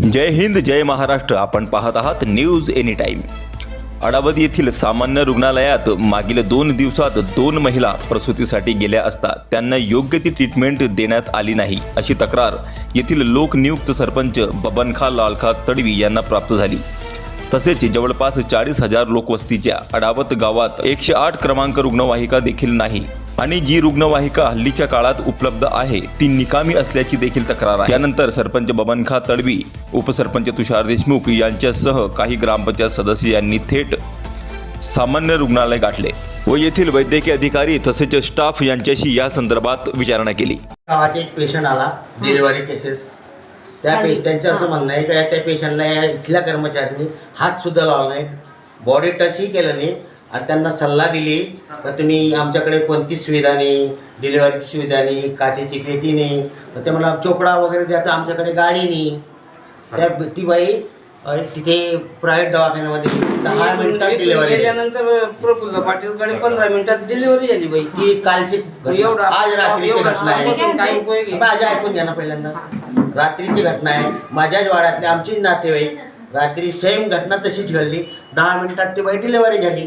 जय हिंद जय महाराष्ट्र. आपण पाहत आहात न्यूज एनी टाईम अडावत येथील सामान्य रुग्णालयात मागील दोन दिवसात दोन महिला प्रसूतीसाठी गेल्या असता त्यांना योग्य ती ट्रीटमेंट देण्यात आली नाही अशी तक्रार येथील लोकनियुक्त सरपंच बबनखा लालखा तडवी यांना प्राप्त झाली. तसेच जवळपास चाळीस हजार लोकवस्तीच्या अडावत गावात एकशे आठ क्रमांक रुग्णवाहिका देखील नाही. आणि जी रुग्णवाहिका हल्लीच्या काळात उपलब्ध आहे ती निकामी असल्याची देखील तक्रार आहे. त्यानंतर सरपंच बबनखा तडवी उपसरपंच तुषार देशमुख यांच्यासह काही ग्रामपंचायत सदस्य यांनी थेट सामान्य रुग्णालय गाठले व येथील वैद्यकीय अधिकारी तसेच स्टाफ यांच्याशी या संदर्भात विचारणा केली. गावाचा एक पेशंट आला डिलिव्हरी केसेस त्या पेश त्यांचं असं म्हणणं आहे का त्या पेशंटला या इथल्या कर्मचाऱ्यांनी हात सुद्धा लावला नाही. बॉडी टचही केलं नाही. आणि त्यांना सल्ला दिली तर तुम्ही आमच्याकडे कोणतीच सुविधा नाही डिलिव्हरीची सुविधा नाही काचेची पेटी नाही. तर ते मला चोपडा वगैरे द्या तर आमच्याकडे गाडी नाही. त्या ती बाई तिथे प्रायव्हेट दवाखान्यामध्ये दहा मिनिटात डिलिव्हरी गेल्यानंतर प्रफुल्ल पाटीलकडे पंधरा मिनिटात डिलिव्हरी झाली बाई. ती कालची. एवढा आज रात्रीची घटना आहे. स्टाफ काय उपयोग आहे? माझ्या ऐकून घ्या ना पहिल्यांदा. रात्रीची घटना आहे. माझ्याच वाड्यातले आमचीच नातेवाईक रात्री सेम घटना तशीच घडली. दहा मिनिटात ती बाई डिलिव्हरी झाली.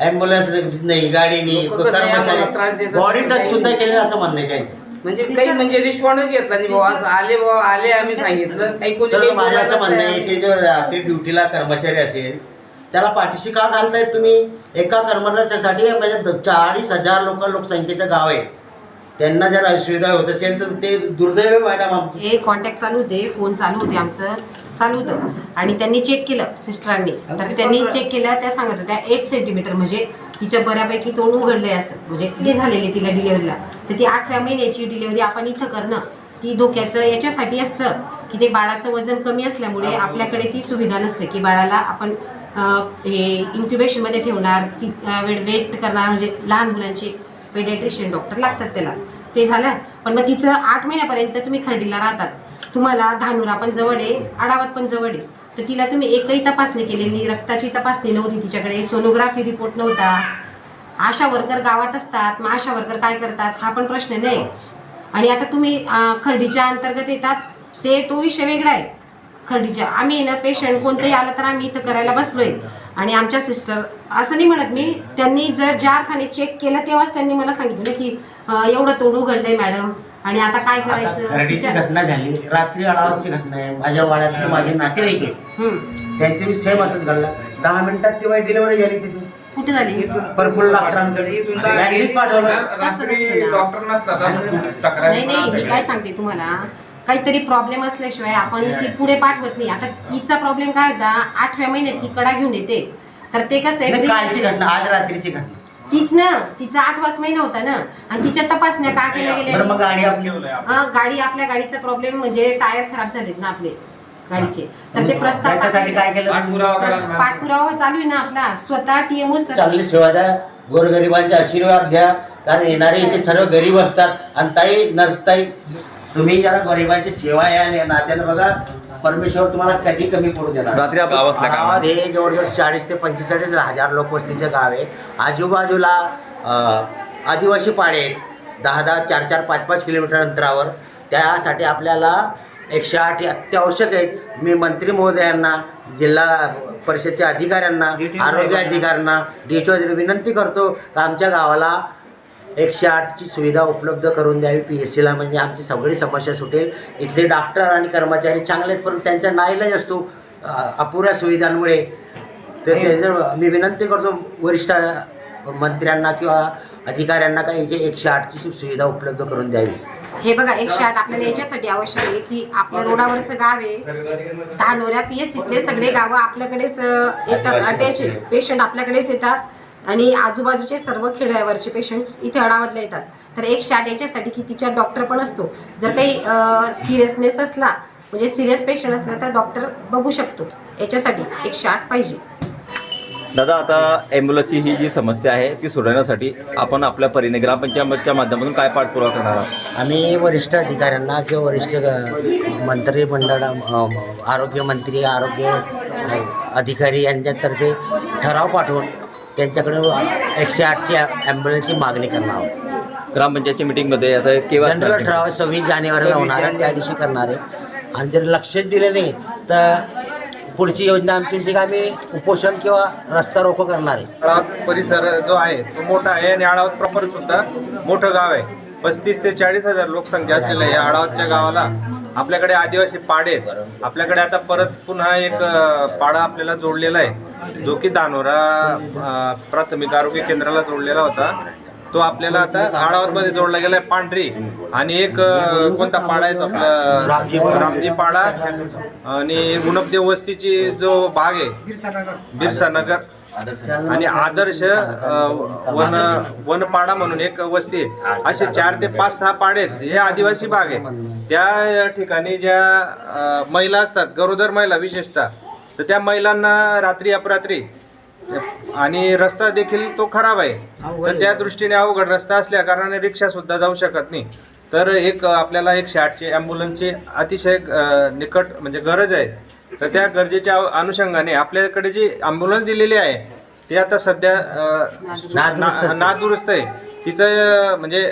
ॲम्ब्युलन्स नाही गाडी नाही लोकं कसं आहे, आम्हाला त्रास कर्मचारी देतात. बॉडी टच सुद्धा केलेलं असं म्हणणं आहे त्यांचं म्हणजे काही म्हणजे रिस्पॉन्डच घेतला नाही बाबा आले बाबा आले आम्ही सांगितलं. काही कोणी तर काही माझं असं म्हणणं आहे की जो रात्री ड्युटीला कर्मचारी असेल त्याला पाठीशी का घालतायत तुम्ही? एका कर्मचाऱ्यासाठी म्हणजे द- चाळीस हजार लोक लोकसंख्येचं गाव आहे. त्यांना जर असुविधा होत असेल तर ते दुर्दैव मॅडम आमची हे कॉन्टॅक्ट चालू होते फोन चालू होते आमचं चालू होतं. आणि त्यांनी चेक केलं सिस्टरांनी तर त्यांनी चेक केलं त्या सांगत होत्या एट सेंटीमीटर म्हणजे तिचं बऱ्यापैकी तोंड उघडलंय असं. म्हणजे हे झालेले तिला डिलिव्हरीला तर ती आठव्या महिन्याची डिलिव्हरी आपण इथं करणं ती धोक्याचं याच्यासाठी असतं की ते बाळाचं वजन कमी असल्यामुळे आपल्याकडे ती सुविधा नसते की बाळाला आपण हे इन्क्युबेशनमध्ये ठेवणार ती वेट करणार म्हणजे लहान मुलांचे पेडियाट्रिशियन डॉक्टर लागतात त्याला. ते झालं पण मग तिचं आठ महिन्यापर्यंत तुम्ही खर्डीला राहतात. तुम्हाला धानुरा पण जवळ आहे आडावत पण जवळ आहे. तर तिला तुम्ही एकही तपासणी केली नाही रक्ताची तपासणी नव्हती तिच्याकडे सोनोग्राफी रिपोर्ट नव्हता. आशा वर्कर गावात असतात मग आशा वर्कर काय करतात हा पण प्रश्न नाही. आणि आता तुम्ही खर्डीच्या अंतर्गत येतात ते तो विषय वेगळा आहे. खर्डीच्या आम्ही ना पेशंट कोणतंही आलं तर आम्ही इथं करायला बसलोय. आणि आमच्या सिस्टर असं नाही म्हणत मी त्यांनी जर ज्या अर्थाने चेक केलं तेव्हाच त्यांनी मला सांगितलं की अं, एवढं तोड उघडलंय मॅडम आणि आता काय आता करायचं? खरडीची तिच्या- घटना झाली. रात्री अडावाची घटना आहे. माझ्या वाड्यातले माझे नातेवाईक आहेत. हम्म. त्यांचे बी सेम असंच घडलं. दहा मिनिटात ती बाई डिलिव्हरी झाली तिथे कुठे झाली परफुल डॉक्टरांकडे इथून दहा यांनीच मिनिट- पाठवलं. रात्री डॉक्टर नसतात असं तक्रार नाही नाही. मी काय सांगते तुम्हाला? काहीतरी प्रॉब्लेम असल्याशिवाय आपण ती पुढे पाठवत नाही. आता तिचा प्रॉब्लेम काय होता? आठव्या महिन्यात ती कडा घेऊन येते. तर ते कसं नाही, कालची आहे घटना आज रात्रीची घटना. तीच ना तिचा आठवाच महिना होता ना. आणि तिच्या तपासण्या का केल्या बरं मग गेल्या गाडी आपली हा, गाडी आपल्या गाडीचा प्रॉब्लेम म्हणजे टायर खराब झालेत ना आपले गाडीचे. तर ते प्रस्ताव त्याच्यासाठी काय केलं? पाठपुरावा करा प्रस- पाठपुरावा चालू आहे ना आपला. स्वतः टीएमओ चांगली सेवा द्या गोरगरिबांचे आशीर्वाद घ्या. कारण येणारे इथे सर्व गरीब असतात. आणि ताई नर्स ताई तुम्ही जरा गरिबांची सेवा या नात्यानं बघा परमेश्वर तुम्हाला कधी कमी पडू देणार. रात्री गावात. हे जवळजवळ चाळीस ते पंचेचाळीस हजार लोकवस्तीचं गाव आहे. आजूबाजूला आदिवासी पाडे आहेत. दहा दहा चार चार पाच पाच किलोमीटर अंतरावर. त्यासाठी आपल्याला एकशे आठ अत्यावश्यक आहेत. मी मंत्री महोदयांना जिल्हा परिषदच्या अधिकाऱ्यांना आरोग्य अधिकाऱ्यांना डी विनंती करतो की आमच्या गावाला एकशे आठची सुविधा उपलब्ध करून द्यावी पी एस सीला म्हणजे आमची सगळी समस्या सुटेल. इथले डॉक्टर आणि कर्मचारी चांगले आहेत पण त्यांचा नाईलाज असतो अपुऱ्या सुविधांमुळे. तर त्याचं मी विनंती करतो वरिष्ठ मंत्र्यांना किंवा अधिकाऱ्यांना का इथे एकशे आठची सुविधा उपलब्ध करून द्यावी. हे बघा एकशे आठ आपल्याला याच्यासाठी आवश्यक आहे की आपल्या रोडावरचं गाव आहे. धानोऱ्या पी एस सीतले सगळे गावं आपल्याकडेच येतात. अटॅच पेशंट आपल्याकडेच येतात. आणि आजूबाजूचे सर्व खेड्यावरचे पेशंट इथे अडावतला येतात. तर एकशे आठ याच्यासाठी की तिच्या डॉक्टर पण असतो. जर काही सिरियसनेस असला म्हणजे सिरियस पेशंट असला तर डॉक्टर बघू शकतो. याच्यासाठी एकशे आठ पाहिजे. दादा आता ॲम्ब्युलन्सची ही जी समस्या आहे ती सोडवण्यासाठी आपण आपल्या परीने ग्रामपंचायतच्या माध्यमातून काय पाठपुरावा करणार आहोत? आम्ही वरिष्ठ अधिकाऱ्यांना किंवा वरिष्ठ मंत्रिमंडळ आरोग्यमंत्री आरोग्य अधिकारी यांच्यातर्फे ठराव पाठवून त्यांच्याकडे एकशे आठची ॲम्ब्युलन्सची मागणी करणार आहोत. ग्रामपंचायतच्या मिटिंगमध्ये आता केव्हा जनरल ठराव सव्वीस जानेवारीला होणार आहे त्या दिवशी करणार आहे. आणि जर लक्षच दिले नाही तर पुढची योजना आमची जी का आम्ही उपोषण किंवा रस्ता रोको करणार आहे. परिसर जो आहे तो मोठा आहे आणि आळावत प्रॉपर सुद्धा मोठं गाव आहे. पस्तीस ते चाळीस हजार लोकसंख्या असलेल्या या आळावतच्या गावाला आपल्याकडे आदिवासी पाडे आहेत. आपल्याकडे आता परत पुन्हा एक पाडा आपल्याला जोडलेला आहे. जो की दानोरा प्राथमिक आरोग्य केंद्राला जोडलेला होता. तो आपल्याला आता आळावतमध्ये जोडला गेलाय पांढरी. आणि एक कोणता पाडा आहे तो आपला? रामजी पाडा. आणि गुणपदेव वस्तीची जो भाग आहे बिरसा नगर आणि आदर्श वन वनपाडा म्हणून एक वस्ती आहे. असे चार ते पाच सहा पाडे आहेत. हे आदिवासी भाग आहे. त्या ठिकाणी ज्या महिला असतात गरोदर महिला विशेषतः तर त्या महिलांना रात्री अपरात्री आणि रस्ता देखील तो खराब आहे. तर त्या दृष्टीने अवघड रस्ता असल्या कारणाने रिक्षा सुद्धा जाऊ शकत नाही. तर एक आपल्याला एक शॅटची ॲम्ब्युलन्सची अतिशय निकट म्हणजे गरज आहे. तर त्या गरजेच्या अनुषंगाने आपल्याकडे जी ॲम्ब्युलन्स दिलेली आहे ती आता सध्या नादुरुस्त आहे. तिचं म्हणजे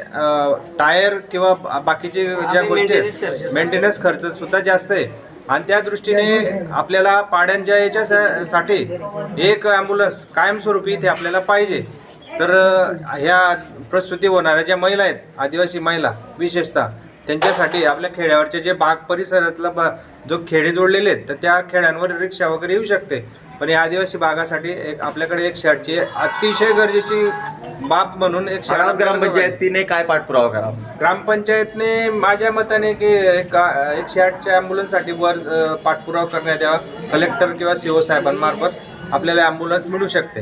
टायर किंवा बाकीचे ज्या गोष्टी आहेत. मेंटेनन्स खर्च सुद्धा जास्त आहे. आणि त्या दृष्टीने आपल्याला पाड्यांच्या याच्यासाठी एक ॲम्ब्युलन्स कायमस्वरूपी इथे आपल्याला पाहिजे. तर ह्या प्रसूती होणाऱ्या ज्या महिला आहेत आदिवासी महिला विशेषतः त्यांच्यासाठी आपल्या खेड्यावरचे जे बाग परिसरातला बा जो खेडे जोडलेले आहेत तर त्या खेड्यांवर रिक्षा वगैरे येऊ शकते. पण या आदिवासी भागासाठी एक आपल्याकडे एक शॅटची अतिशय गरजेची बाब म्हणून एक शाळा ग्रामपंचायतीने काय पाठपुरावा करावा ग्रामपंचायतने माझ्या मताने की एक एकशे आठच्या ॲम्ब्युलन्ससाठी वर अ, पाठपुरावा करण्यात यावा. कलेक्टर किंवा सीओ साहेबांमार्फत आपल्याला ॲम्ब्युलन्स मिळू शकते.